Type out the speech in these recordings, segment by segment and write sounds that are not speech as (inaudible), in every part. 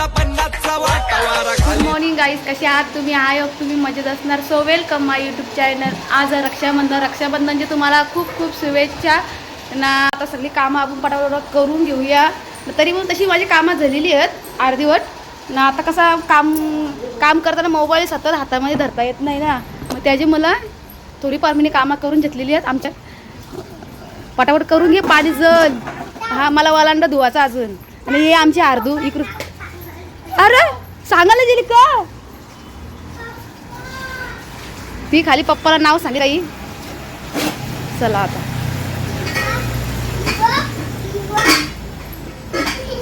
पन्नासचा पन्नासचा वाटावारा गुड मॉर्निंग गाईज कसे आहात तुम्ही? आय होप तुम्ही मजेत असणार. So welcome my YouTube channel आज रक्षाबंधन रक्षाबंधनची तुम्हाला खूप खूप शुभेच्छा. ना आता सगळी कामं आपण पटापट करून घेऊया. तरी पण तशी माझी कामं झालेली आहेत अर्धीवट ना आता कसा काम काम करताना मोबाईल सतत हातामध्ये धरता येत नाही ना. मग त्याची मला थोडीफार मी कामं करून घेतलेली आहेत आमच्या. पटापट करून घे पाणी जल. हा मला वलांडा धुवाचा अजून. आणि हे आमची आरदू इकडून अरे सांगायला गेली का? ती खाली पप्पाला नाव सांगे काही चला आता.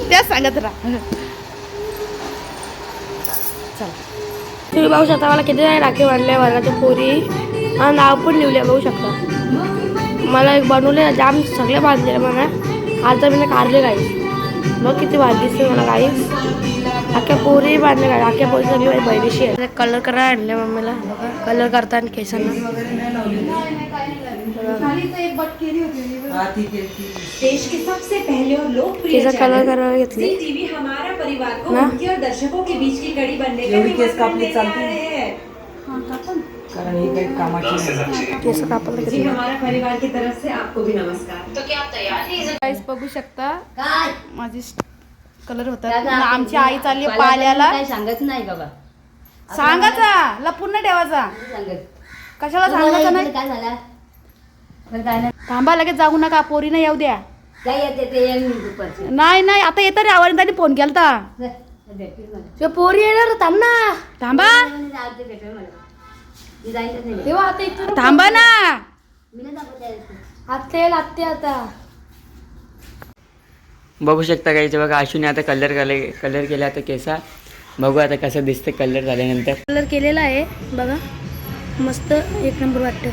त्या सांगत राहा. चला. तुम्ही पाहू शकता मला किती सारे राखी बांधले वर्गाच्या पोरी. आणि नाव पण लिहिले बघू शकता. मला एक बनवले जाम सगळे बांधले मला आता मी काढले काही मग किती भारी दिसते मला काही अख्ख्या पोरी बांधले काय अख्ख्या पोरी सगळी माझी बहिणीशी आहे. कलर करायला आणले मम्मीला. बघा कलर करताना केसांना. देश के सबसे पहले और लोकप्रिय केसा कलर करायला घेतले. जी टीवी हमारा परिवार को ना? उनके और दर्शकों के बीच की कड़ी बनने का एवढी केस देने चालते? हैं। कारण काही कामाची नाही. केस कापायला जी घेतले हमारा परिवार की तरफ से आपको भी नमस्कार. गाईस बघू शकता माझी कलर होतात आमची आई चालली आहे पाल्याला. सांगत नाही बाबा. सांगायचा. लपून नाही ठेवायचा. सांगत. कशाला सांगायचं नाही? काय झाला? पण काय नाही. थांबा लगेच जाऊ नका. पोरीनं येऊ द्या. काय येते ते येईल मी दुपारचं. नाही नाही. आता येतं रे आवडीने त्यांनी फोन केलता. जा, भेटेल मला. ते पोरी येणार. थांब ना. थांबा. आणि आज ते भेटेल मला. मी जाईनच नाही. तेव्हा आता इथून थांबा ना. मी नाही दाखवत आहे. आत्ते येईल आत्ते आता. बघू शकता काही बघा आशूने आता कलर केले कलर केला आता केसा. बघू आता कसं दिसतं कलर झाल्यानंतर. कलर केलेला आहे बघा. मस्त एक नंबर वाटतं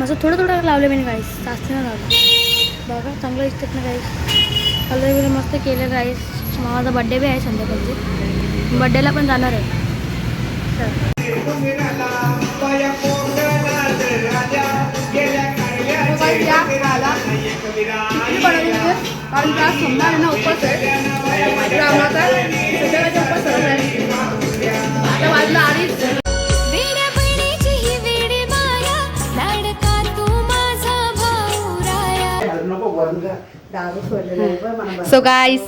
मस्त थोडं थोडं लावलं मी गाईस जास्त नाही लावलं बघा चांगलं दिसतात ना गाईस कलर वगैरे मस्त केलं गाईस माझा बड्डे बी आहे संध्याकाळची बड्डेला पण जाणार आहे. कारण का सोमवार ना उपवास आहे. उपवास आता वाजला ही सो गाईस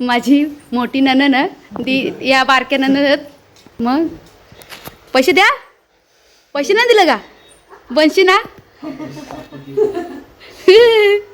माझी मोठी ननन ती या बारक्या ननन आहेत. मग पैसे द्या. पैसे नाही दिलं का? बनशी ना (laughs)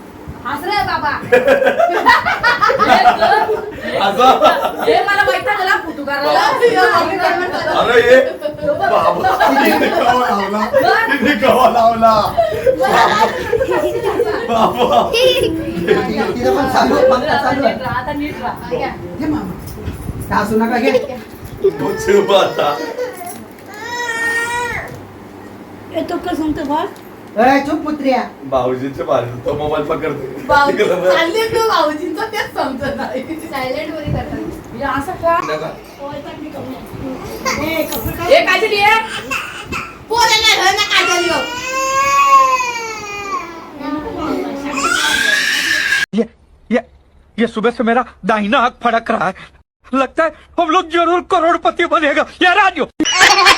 हस रे बाबा. (laughs) हे मला माहीत आहे तुला फुटू करायला. अरे ये. बाबा. तिने कवा लावला. तिने कवा लावला बाबा तिथं तिथं पण चालू आहे, पंखा चालू आहे. आता नीट राहा. घ्या. घे मामा. का हसू नका घे. तो चुप आता अरे चुप पुत्रिया भाऊजीचे पाहिजे तो मोबाईल पकडते भाऊजी चालले तू भाऊजींचं तेच समजत नाही. सायलेंटमध्ये करतात. असं का? हे काय दिली पोराला घर ना काय दिली ये ये ये सुबह से मेरा दाहिना हाथ फड़क रहा है। लगता है हम लोग जरूर करोड़पति बनेगा। ये राजू। (laughs)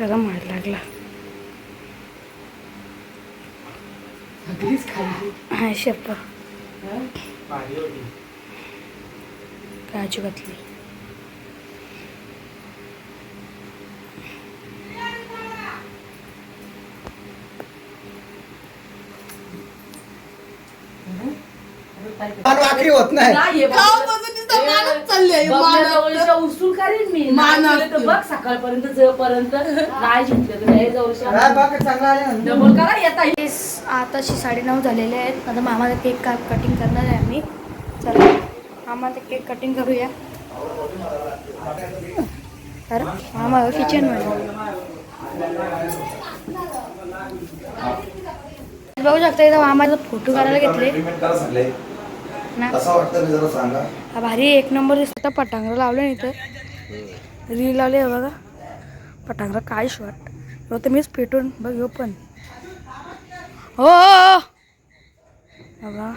गरम व्हायला लागला हा शपथ हं? काजू घातली भाकरी होत नाही जवळच्या उचलून करीन मी. नाही केलं तर बघ सकाळपर्यंत तर हे चांगला आले ना. डबल करा येता आताशी साडेनऊ झालेले आहेत. आता मामाचा केक का कटिंग करणार आहे आम्ही. चला मामाचा केक कटिंग करूया. अरे मामा किचनमध्ये बघू शकता इथं मामाचा फोटो काढायला घेतले. ना? कसं वाटतं मी जरा सांगा. भारी एक नंबर दिसत पटांगरा लावलं ना इथं. रील लावले बघा. पटांगरा काय शॉट तर मीच पेटून बघ हो पण. हो हो, हो. बघा.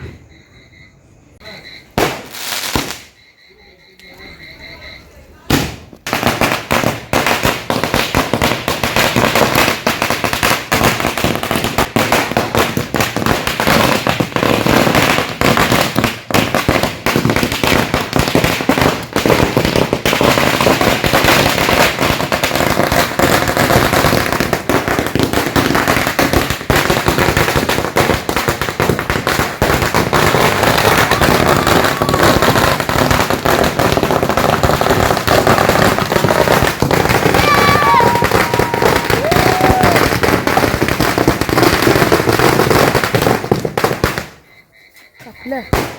来。